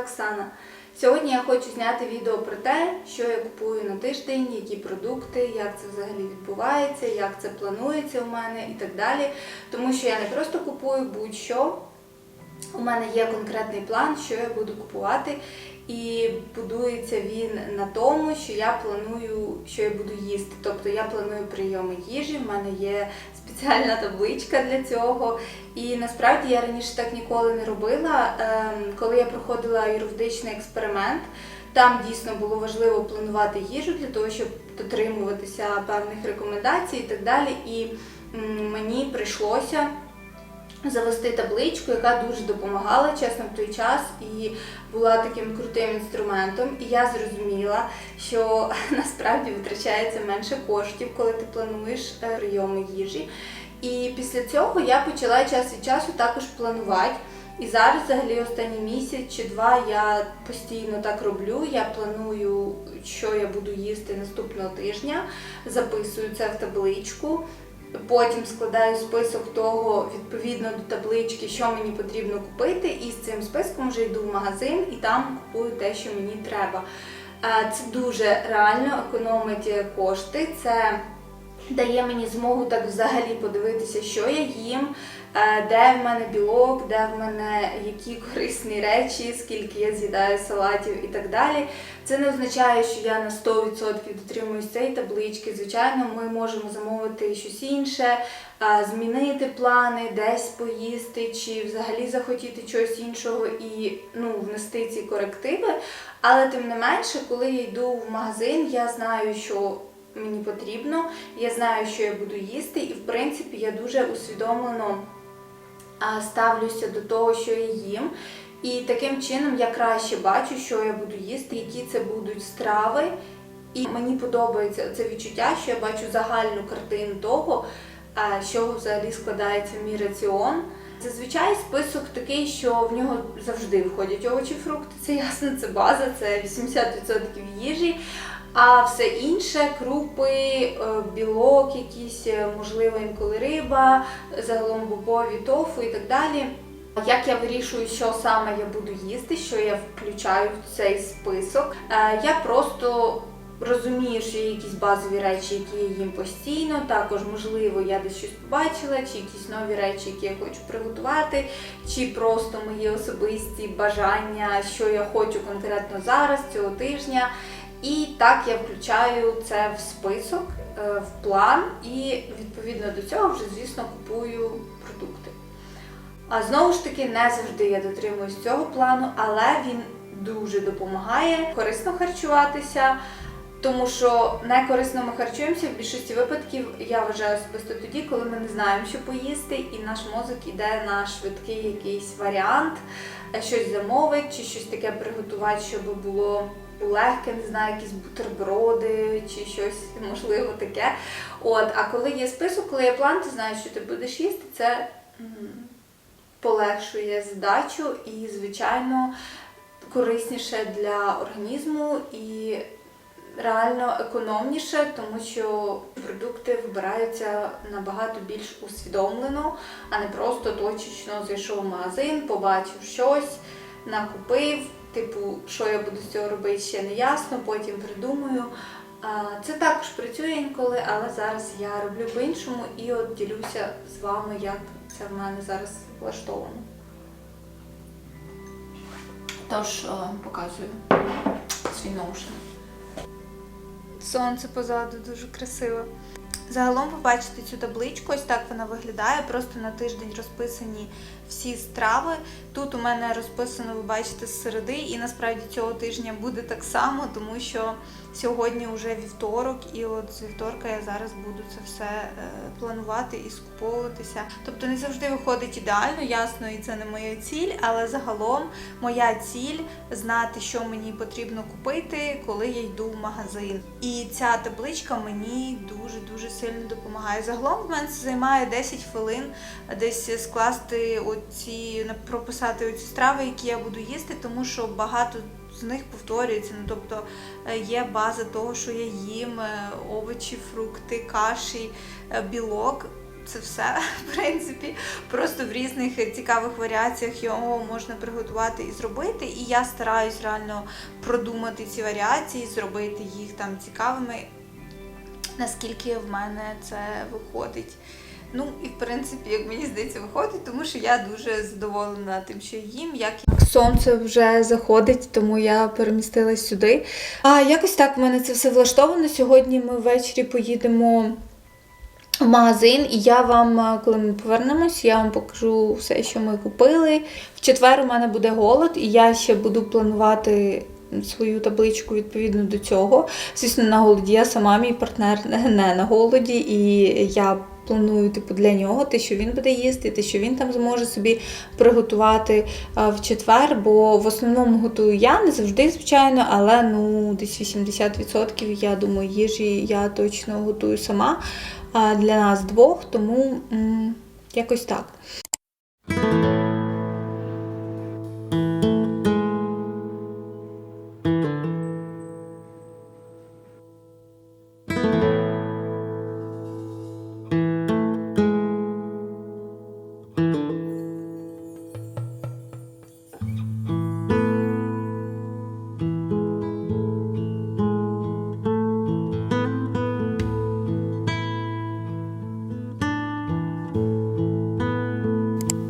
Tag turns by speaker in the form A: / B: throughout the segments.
A: Оксана. Сьогодні я хочу зняти відео про те, що я купую на тиждень, які продукти, як це взагалі відбувається, як це планується у мене і так далі. Тому що я не просто купую будь-що. У мене є конкретний план, що я буду купувати, і будується він на тому, що я планую, що я буду їсти. Тобто я планую прийоми їжі, в мене є спеціальна табличка для цього. І насправді я раніше так ніколи не робила. Ем, Коли я проходила юридичний експеримент, там дійсно було важливо планувати їжу для того, щоб дотримуватися певних рекомендацій і так далі. І мені прийшлося завести табличку, яка дуже допомагала чесно в той час і була таким крутим інструментом. І я зрозуміла, що насправді витрачається менше коштів, коли ти плануєш е, прийоми їжі. І після цього я почала час від часу також планувати. І зараз, взагалі, останній місяць чи два я постійно так роблю. Я планую, що я буду їсти наступного тижня, записую це в табличку. Потім складаю список того відповідно до таблички, що мені потрібно купити, і з цим списком вже йду в магазин і там купую те, що мені треба. Е, Це дуже реально економить кошти. Це дає мені змогу так взагалі подивитися, що я їм, е, де в мене білок, де в мене які корисні речі, скільки я з'їдаю салатів і так далі. Це не означає, що я на 100% дотримуюсь цієї таблички. Звичайно, ми можемо замовити щось інше, е, змінити плани, десь поїсти, чи взагалі захотіти чогось іншого і ну, внести ці корективи. Але тим не менше, коли я йду в магазин, я знаю, що мені потрібно, я знаю, що я буду їсти, і в принципі я дуже усвідомлено ставлюся до того, що я їм. І таким чином я краще бачу, що я буду їсти, які це будуть страви. І мені подобається це відчуття, що я бачу загальну картину того, чого взагалі складається мій раціон. Зазвичай список такий, що в нього завжди входять овочі, фрукти. Це ясно, це база, це 80% їжі. А все інше крупи, е, білок, якісь, е, можливо, інколи риба, загалом бобові, тофу і так далі. Як я вирішую, що саме я буду їсти, що я включаю в цей список, Е, я просто розумію, що є якісь базові речі, які я їм постійно. Також, можливо, я десь щось побачила, чи якісь нові речі, які я хочу приготувати, чи просто мої особисті бажання, що я хочу конкретно зараз, цього тижня. І так я включаю це в список, е, в план, і відповідно до цього вже, звісно, купую продукти. А знову ж таки, не завжди я дотримуюсь цього плану, але він дуже допомагає корисно харчуватися. Тому що некорисно ми харчуємося в більшості випадків, я вважаю особисто тоді, коли ми не знаємо, що поїсти, і наш мозок іде на швидкий якийсь варіант, е, щось замовить чи щось таке приготувати, щоб було легке, не знаю, якісь бутерброди чи щось можливо таке. От, а коли є список, коли є план, ти знаєш, що ти будеш їсти, це полегшує задачу і, звичайно, корисніше для організму і реально економніше, тому що продукти вибираються набагато більш усвідомлено, а не просто точечно зайшов в магазин, побачив щось, накупив. Типу, що я буду з цього робити, ще не ясно, потім придумаю. Це також працює інколи, але зараз я роблю по-іншому і от ділюся з вами, як це в мене зараз влаштовано. Тож е, показую свій ноушен. Сонце позаду дуже красиво. Загалом ви бачите цю табличку, ось так вона виглядає. Просто на тиждень розписані всі страви. Тут у мене розписано, ви бачите, з середи, і насправді цього тижня буде так само, тому що сьогодні вже вівторок, і от з вівторка я зараз буду це все е, планувати і скуповуватися. Тобто не завжди виходить ідеально, ясно, і це не моя ціль, але загалом моя ціль знати, що мені потрібно купити, коли я йду в магазин. І ця табличка мені дуже дуже сильно допомагає. Загалом в мене це займає 10 хвилин десь скласти оці, прописати оці страви, які я буду їсти, тому що багато з них повторюється. Ну тобто е, є база того, що я їм, е, овочі, фрукти, каші, е, білок.
B: це все, в принципі. Просто в різних цікавих варіаціях його можна приготувати і зробити. І я стараюсь реально продумати ці варіації, зробити їх там цікавими, наскільки в мене це виходить. Ну і в принципі, як мені здається, виходить, тому що я дуже задоволена тим, що їм, як
A: Сонце вже заходить, тому я перемістилась сюди. А якось так в мене це все влаштовано. Сьогодні ми ввечері поїдемо в магазин, і я вам, коли ми повернемось, я вам покажу все, що ми купили. В четвер у мене буде голод, і я ще буду планувати свою табличку відповідно до цього. Звісно, на голоді я сама, мій партнер не на голоді, і я планую типу, для нього те, що він буде їсти, те, що він там зможе собі приготувати в четвер, бо в основному готую я, не завжди, звичайно, але ну, десь 80% я думаю, їжі я точно готую сама для нас двох, тому м, якось так.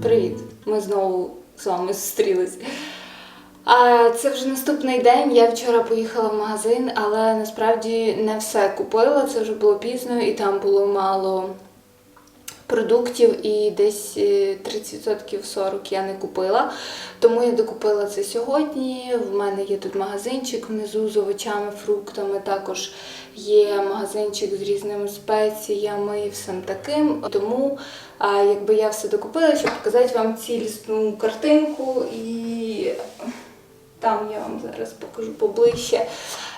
A: Привіт! Ми знову з вами зустрілись. А це вже наступний день. Я вчора поїхала в магазин, але насправді не все купила. Це вже було пізно і там було мало продуктів, і десь е, 30% 40 я не купила. Тому я докупила це сьогодні. В мене є тут магазинчик внизу з овочами, фруктами. Також є магазинчик з різними спеціями і всім таким. Тому якби я все докупила, щоб показати вам цілісну картинку і там я вам зараз покажу поближче.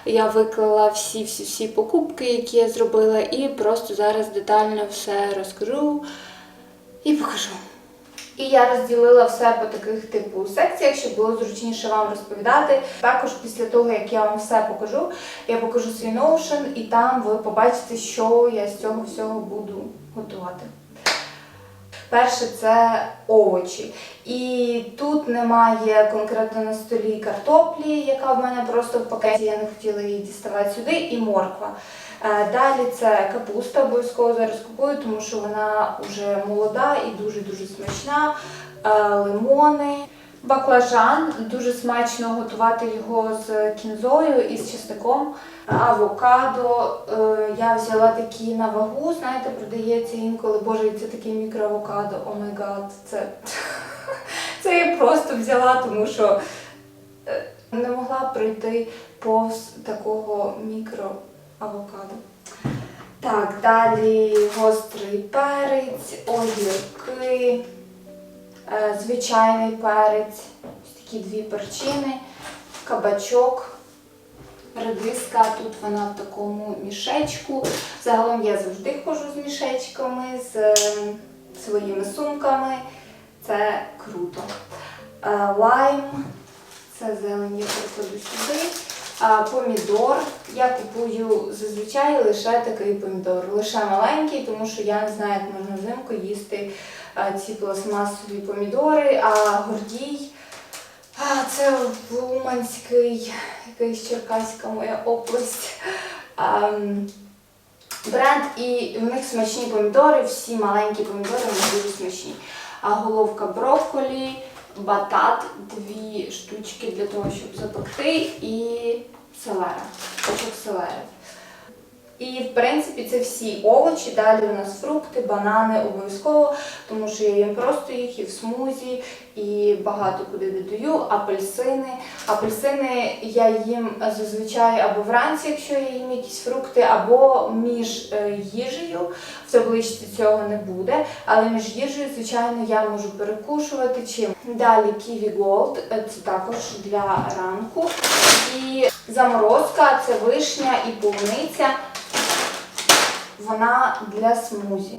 A: Я виклала всі всі всі покупки, які я зробила, і просто зараз детально все розкажу і покажу. І я розділила все по таких типу секціях, щоб було зручніше вам розповідати. Також після того, як я вам все покажу, я покажу свій Notion, і там ви побачите, що я з цього всього буду готувати. Перше це овочі. І тут немає конкретно на столі картоплі, яка в мене просто в пакеті, я не хотіла її діставати сюди, і морква. Е, Далі це капуста, обов'язково зараз купую, тому що вона вже молода і дуже-дуже смачна. Е, Лимони. Баклажан дуже смачно готувати його з кінзою і з чесником. Авокадо. Е, Я взяла такі на вагу, знаєте, продається інколи. Боже, це таке мікроавокадо. О май гад, це, це я просто взяла, тому що е, не могла пройти повз такого мікроавокадо. Так, далі гострий перець, огірки, звичайний перець, такі дві перчини, кабачок, редиска. Тут вона в такому мішечку. Загалом я завжди ходжу з мішечками, з е, своїми сумками. Це круто. Е, Лайм, це зелень, я перекладу сюди. Помідор. Я купую зазвичай лише такий помідор, лише маленький, тому що я не знаю, як можна взимку їсти а, ці пластмасові помідори. А гордій це Уманський, якийсь черкаська моя область. Бренд, і в них смачні помідори, всі маленькі помідори, вони дуже смачні. А головка брокколі, батат, дві штучки для того, щоб запекти, і селера, пучок селери. І, в принципі, це всі овочі. Далі у нас фрукти, банани обов'язково, тому що я їм просто їх і в смузі, і багато куди додаю. Апельсини. Апельсини я їм зазвичай або вранці, якщо я їм якісь фрукти, або між е, їжею. В табличці цього не буде, але між їжею, звичайно, я можу перекушувати чим. Далі Kiwi Gold, е, це також для ранку. І заморозка це вишня і полуниця. Вона для смузі.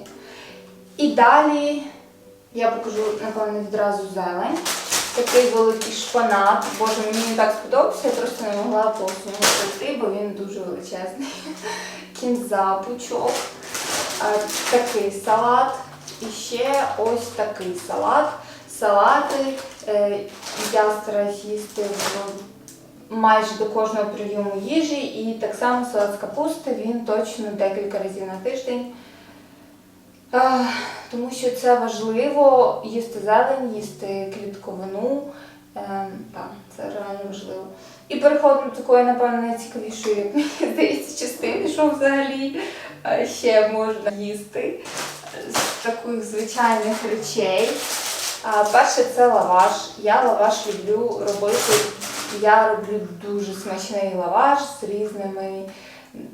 A: І далі я покажу, напевно, відразу зелень. Такий великий шпанат. Боже, мені він так сподобався, я просто не могла нього пройти, бо він дуже величезний. Кінза, пучок. Такий салат. І ще ось такий салат. Салати е, я стараюсь їсти майже до кожного прийому їжі. І так само салат з капусти він точно декілька разів на тиждень. Е, тому що це важливо їсти зелень, їсти клітковину. Е, так, це реально важливо. І переходимо до такої, напевно, найцікавішої, як мені здається, частини, що взагалі е, ще можна їсти з таких звичайних речей. Перше це лаваш. Я лаваш люблю робити. Я роблю дуже смачний лаваш з різними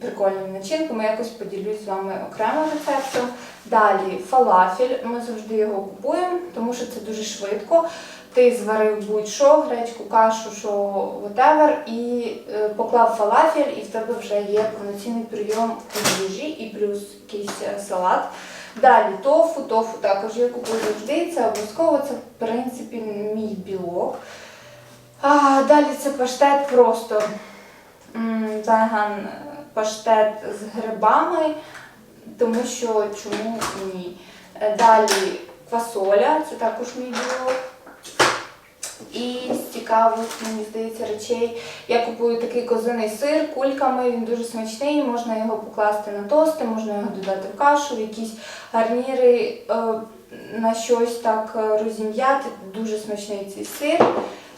A: прикольними начинками. Якось поділюсь з вами окремо рецептом. Далі фалафель. Ми завжди його купуємо, тому що це дуже швидко. Ти зварив будь-що, гречку, кашу, що whatever, і е, поклав фалафель, і в тебе вже є повноцінний прийом їжі і плюс якийсь е, салат. Далі тофу, тофу також я купую завжди, це обов'язково, це в принципі мій білок. А, далі це паштет просто м, веган е, паштет з грибами, тому що чому ні. Е, Далі квасоля, це також мій білок. І з цікавих, мені здається, речей я купую такий козиний сир кульками, він дуже смачний, можна його покласти на тости, можна його додати в кашу, в якісь гарніри е, на щось так е, розім'яти. Дуже смачний цей сир.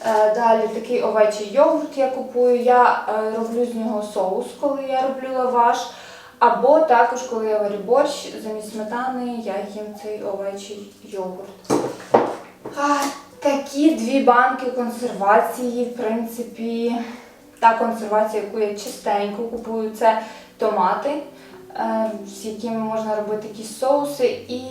A: Е, Далі такий овечий йогурт я купую. Я е, роблю з нього соус, коли я роблю лаваш. Або також, коли я варю борщ, замість сметани я їм цей овечий йогурт. Такі дві банки консервації, в принципі, та консервація, яку я частенько купую, це томати, з якими можна робити якісь соуси, і,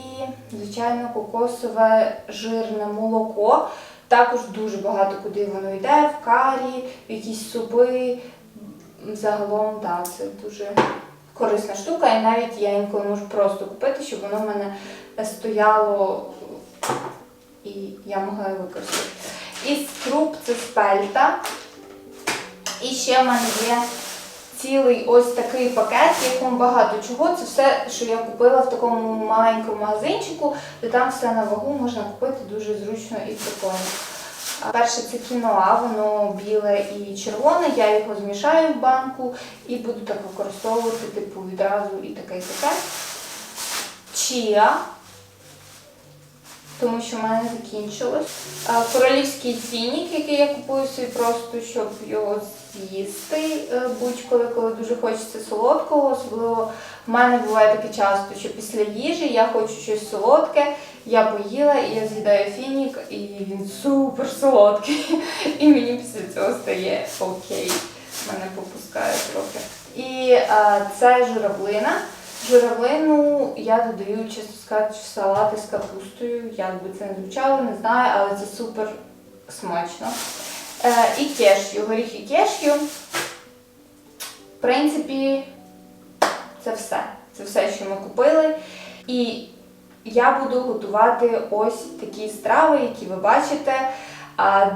A: звичайно, кокосове жирне молоко. Також дуже багато куди воно йде, в карі, в якісь супи. Загалом, так, це дуже корисна штука, і навіть я інколи можу просто купити, щоб воно в мене стояло і я могла його використати. Із круп це спельта. І ще в мене є цілий ось такий пакет, в якому багато чого. Це все, що я купила в такому маленькому магазинчику, де там все на вагу можна купити дуже зручно і прикольно. Перше це кіноа, воно біле і червоне. Я його змішаю в банку і буду так використовувати типу відразу і таке і таке. Чія, тому що в мене закінчилось. Королівський фінік, який я купую собі просто, щоб його з'їсти е, будь-коли, коли дуже хочеться солодкого. Особливо в мене буває таке часто, що після їжі я хочу щось солодке, я поїла і я з'їдаю фінік, і він супер солодкий. І мені після цього стає окей. Мене попускає трохи. І а, це журавлина. Журавлину я додаю, чесно сказати, в салати з капустою. Як би це не звучало, не знаю, але це супер смачно. Е, і кешю, горіхи кешю. В принципі, це все. Це все, що ми купили. І я буду готувати ось такі страви, які ви бачите.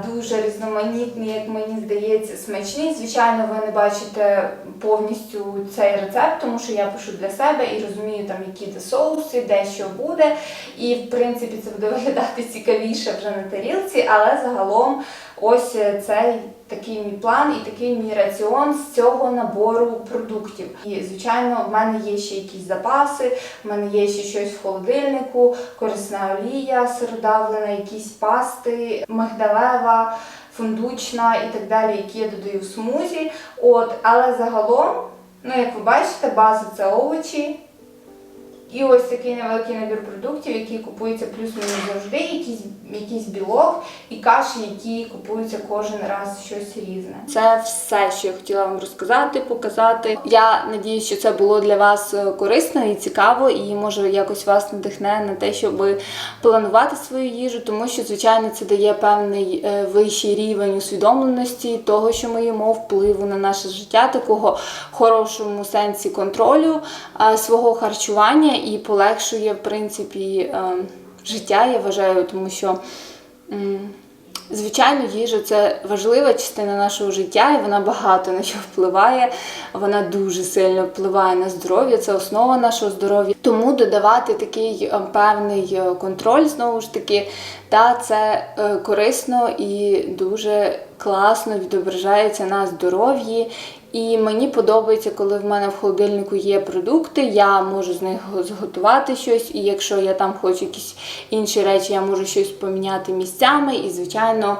A: Дуже різноманітні, як мені здається, смачні. Звичайно, ви не бачите повністю цей рецепт, тому що я пишу для себе і розумію, там, які де соуси, де що буде. І, в принципі, це буде виглядати цікавіше вже на тарілці, але загалом ось цей такий мій план і такий мій раціон з цього набору продуктів. І, звичайно, в мене є ще якісь запаси, в мене є ще щось в холодильнику, корисна олія, сиродавлена, якісь пасти, мигдалева, фундучна і так далі, які я додаю в смузі. От, але загалом, ну як ви бачите, база це овочі. І ось такий невеликий набір продуктів, який купується плюс-мінус завжди, якийсь, якийсь білок і каші, які купуються кожен раз щось різне. Це все, що я хотіла вам розказати, показати. Я надіюсь, що це було для вас е, корисно і цікаво, і може якось вас надихне на те, щоб планувати свою їжу, тому що, звичайно, це дає певний е, вищий рівень усвідомленості того, що ми їмо впливу на наше життя, такого хорошому сенсі контролю е, свого харчування і полегшує, в принципі, е, життя, я вважаю, тому що. Звичайно, їжа це важлива частина нашого життя, і вона багато на що впливає. Вона дуже сильно впливає на здоров'я, це основа нашого здоров'я. Тому додавати такий е, певний е, контроль знову ж таки, та це корисно і дуже класно відображається на здоров'ї. І мені подобається, коли в мене в холодильнику є продукти, я можу з них зготувати щось, і якщо я там хочу якісь інші речі, я можу щось поміняти місцями. І звичайно,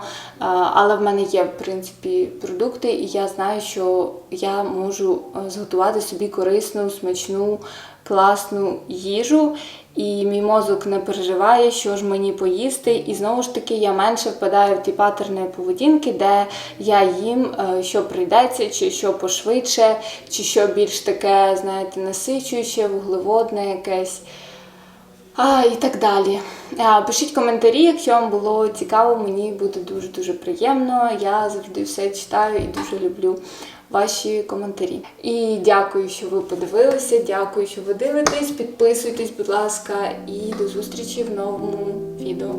A: але в мене є в принципі продукти, і я знаю, що я можу е, зготувати собі корисну, смачну, класну їжу. І мій мозок не переживає, що ж мені поїсти. І знову ж таки я менше впадаю в ті патерни поведінки, де я їм, е, що прийдеться, чи що пошвидше, чи що більш таке, знаєте, насичуюче, вуглеводне якесь. А, і так далі. А, пишіть коментарі, якщо вам було цікаво, мені буде дуже-дуже приємно. Я завжди все читаю і дуже люблю ваші коментарі. І дякую, що ви подивилися. Дякую, що ви дивитесь. Підписуйтесь, будь ласка, і до зустрічі в новому відео.